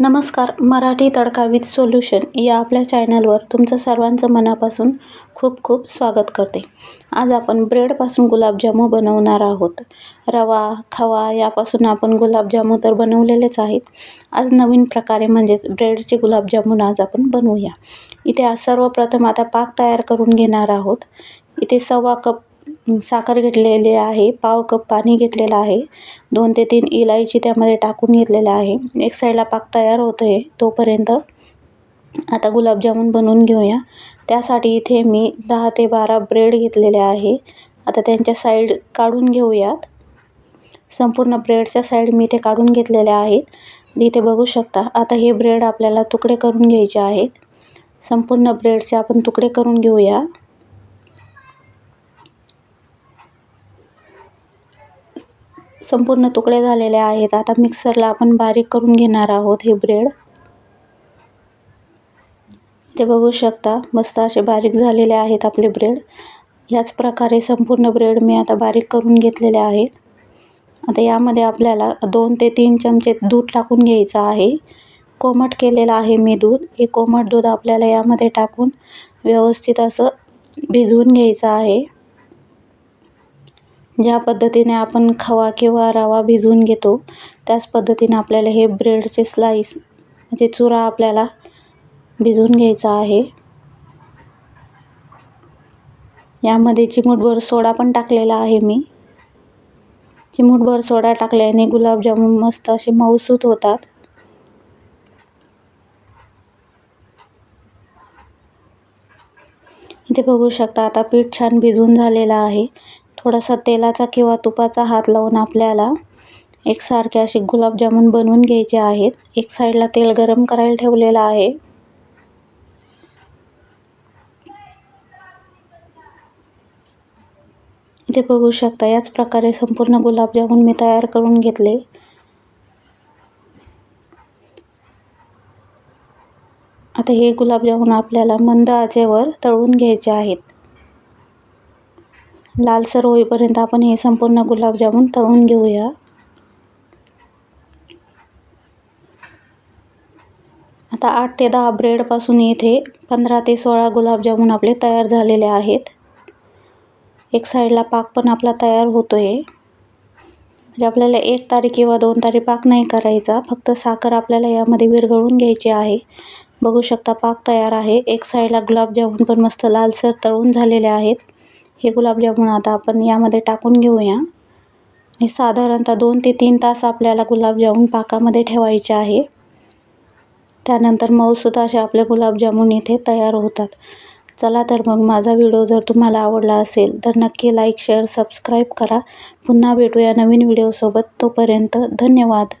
नमस्कार मराठी तडका with solution या आपल्या चॅनलवर तुमचं सर्वांचं मनापासून खूप खूप स्वागत करते. आज आपण ब्रेडपासून गुलाबजामू बनवणार आहोत. रवा खवा यापासून आपण गुलाबजामू तर बनवलेलेच आहेत. आज नवीन प्रकारे म्हणजेच ब्रेडचे गुलाबजामून आज आपण बनवूया. इथे आज सर्वप्रथम आता पाक तयार करून घेणार आहोत. इथे सव्वा कप साखर घेतलेली आहे पाव कप पाणी घेतलेलं आहे दोन ते तीन इलायची त्यामध्ये टाकून घेतलेलं आहे. एक साईडला पाक तयार होतो आहे तोपर्यंत आता गुलाबजामुन बनवून घेऊया. त्यासाठी इथे मी दहा ते बारा ब्रेड घेतलेले आहे. आता त्यांच्या साईड काढून घेऊयात. संपूर्ण ब्रेडच्या साईड मी इथे काढून घेतलेल्या आहेत. इथे बघू शकता आता हे ब्रेड आपल्याला तुकडे करून घ्यायचे आहेत. संपूर्ण ब्रेडचे आपण तुकडे करून घेऊया. संपूर्ण तुकडे झालेले आहेत. आता मिक्सरला आपण बारीक करून घेणार आहोत हे ब्रेड ते बघू शकता मस्त असे बारीक झालेले आहेत आपले ब्रेड ह्याच प्रकारे संपूर्ण ब्रेड मी आता बारीक करून घेतलेले आहेत आता यामध्ये आपल्याला दोन ते तीन चमचे दूध टाकून घ्यायचं आहे. कोमट केलेलं आहे मी दूध. हे कोमट दूध आपल्याला यामध्ये टाकून व्यवस्थित असं भिजवून घ्यायचं आहे. ज्या पद्धतीने आपण खवा किंवा रवा भिजवून घेतो त्याच पद्धतीने आपल्याला हे ब्रेडचे स्लाईस म्हणजे चुरा आपल्याला भिजवून घ्यायचा आहे. यामध्ये चिमूटभर सोडा पण टाकलेला आहे मी. चिमूटभर सोडा टाकल्याने गुलाबजामुन मस्त असे मऊसूत होतात. इथे बघू शकता आता पीठ छान भिजून झालेलं आहे. थोडासा तेलाचा किंवा तुपाचा हात लावून आपल्याला एकसारखे असे गुलाबजामुन बनवून घ्यायचे आहेत. एक साईडला तेल गरम करायला ठेवलेलं आहे. इथे बघू शकता याच प्रकारे संपूर्ण गुलाबजामुन मी तयार करून घेतले. आता हे गुलाबजामुन आपल्याला मंद आचेवर तळून घ्यायचे आहेत. लालसर होईपर्यंत आपण हे संपूर्ण गुलाबजामुन तळून घेऊया. आता आठ ते दहा ब्रेडपासून येथे पंधरा ते सोळा गुलाबजामुन आपले तयार झालेले आहेत. एक साईडला पाक पण आपला तयार होतो आहे म्हणजे आपल्याला एक तारीख किंवा दोन तारीख पाक नाही करायचा फक्त साखर आपल्याला यामध्ये विरघळून घ्यायची आहे. बघू शकता पाक तयार आहे. एक साईडला गुलाबजामुन पण मस्त लालसर तळून झालेले आहेत. हे गुलाबजामुन आता आपण यामध्ये टाकून घेऊया. हे साधारणतः दोन ते तीन तास आपल्याला गुलाबजामुन पाकामध्ये ठेवायचे आहे. त्यानंतर मऊसुद्धा असे आपले गुलाबजामुन इथे तयार होतात. चला तर मग माझा व्हिडिओ जर तुम्हाला आवडला असेल तर नक्की लाईक शेअर सबस्क्राईब करा. पुन्हा भेटूया नवीन व्हिडिओसोबत. तोपर्यंत धन्यवाद.